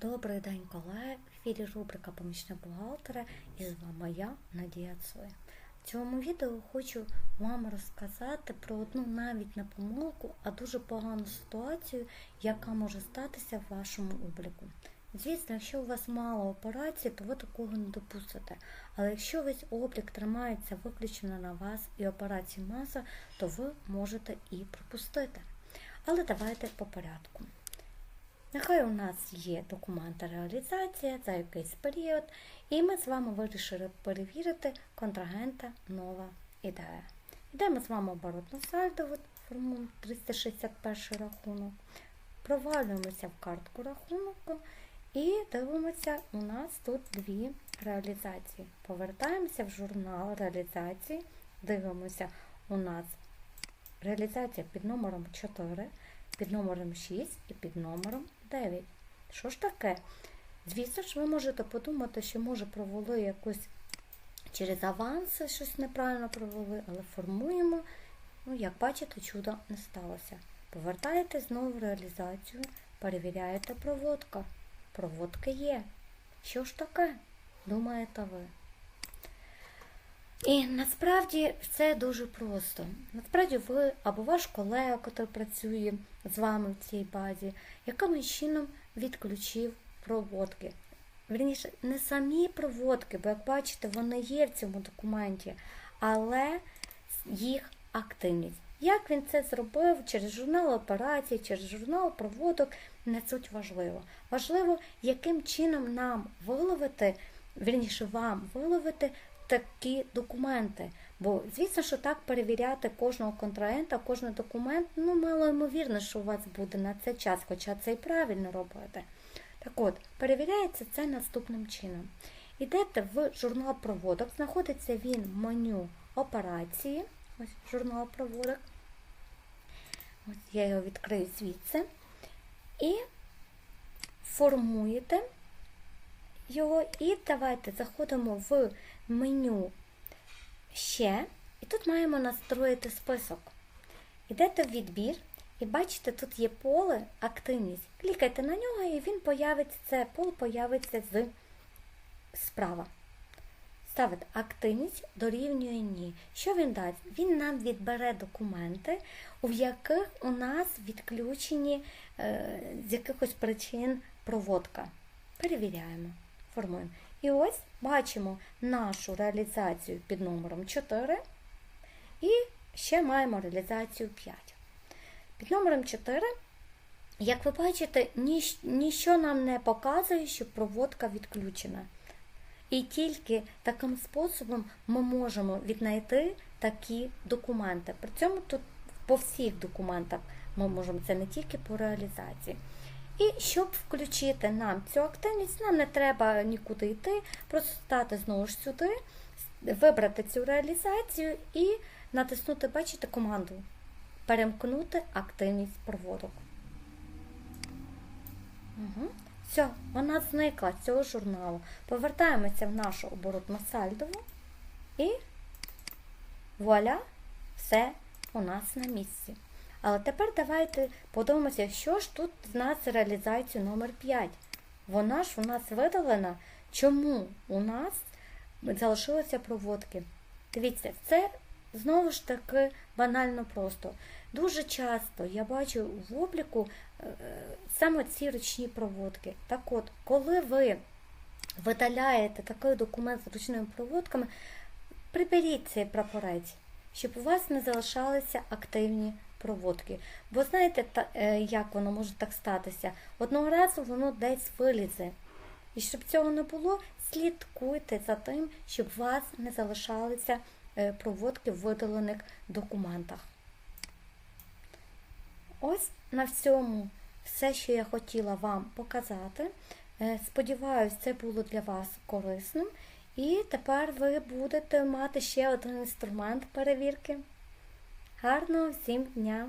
Добрий день, колеги. В ефірі рубрика Помічник бухгалтера і з вами я, Надія Цоя. В цьому відео хочу вам розказати про одну навіть не помилку, а дуже погану ситуацію, яка може статися в вашому обліку. Звісно, якщо у вас мало операцій, то ви такого не допустите. Але якщо весь облік тримається виключно на вас і операцій маса, то ви можете і пропустити. Але давайте по порядку. Нехай у нас є документи реалізація за якийсь період, і ми з вами вирішили перевірити контрагента нова ідея. Йдемо з вами оборотно сальдо, формуємо 361 рахунок, провалюємося в картку рахунку і дивимося, у нас тут дві реалізації. Повертаємося в журнал реалізації, дивимося, у нас реалізація під номером 4, під номером 6 і під номером 9. Що ж таке? Звісно ж, ви можете подумати, що може провели якусь через аванси, щось неправильно провели, але формуємо. Ну, як бачите, чудо не сталося. Повертаєте знову в реалізацію, перевіряєте проводка. Проводка є. Що ж таке? Думаєте ви? І насправді все дуже просто. Насправді ви або ваш колега, який працює з вами в цій базі, якимось чином відключив проводки. Вірніше, не самі проводки, бо як бачите, вони є в цьому документі, але їх активність. Як він це зробив через журнал операцій, через журнал проводок, не суть важливо. Важливо, яким чином нам виловити, вірніше вам виловити такі документи. Бо, звісно, що так перевіряти кожного контрагента, кожен документ, ну, мало ймовірно, що у вас буде на цей час, хоча це і правильно робити. Так от, перевіряється це наступним чином. Йдете в журнал проводок, знаходиться він в меню операції. Ось журнал проводок. Ось я його відкрию звідси. І формуєте його, і давайте заходимо в меню ще, і тут маємо настроїти список. Йдете в відбір, і бачите, тут є поле активність. Клікайте на нього, і він появиться, це поле появиться з справа. Ставите активність дорівнює ні. Що він дасть? Він нам відбере документи, у яких у нас відключені е, з якихось причин проводка. Перевіряємо, формуємо. І ось бачимо нашу реалізацію під номером 4 і ще маємо реалізацію 5. Під номером 4, як ви бачите, ніч, ніщо нам не показує, що проводка відключена. І тільки таким способом ми можемо віднайти такі документи. При цьому тут по всіх документах ми можемо це не тільки по реалізації. І щоб включити нам цю активність, нам не треба нікуди йти, просто стати знову ж сюди, вибрати цю реалізацію і натиснути, бачите, команду Перемкнути активність проводок. Угу. Все, вона зникла з цього журналу. Повертаємося в нашу оборотну сальдову і вуаля, все у нас на місці. Але тепер давайте подивимося, що ж тут з нас реалізація номер 5 Вона ж у нас видалена. Чому у нас залишилися проводки? Дивіться, це знову ж таки банально просто. Дуже часто я бачу в обліку саме ці ручні проводки. Так от, коли ви видаляєте такий документ з ручними проводками, приберіть цей прапорець, щоб у вас не залишалися активні проводки. Бо знаєте, як воно може так статися? Одного разу воно десь вилізе. І щоб цього не було, слідкуйте за тим, щоб у вас не залишалися проводки в видалених документах. Ось на всьому все, що я хотіла вам показати. Сподіваюсь, це було для вас корисним. І тепер ви будете мати ще один інструмент перевірки. Гарного всім дня!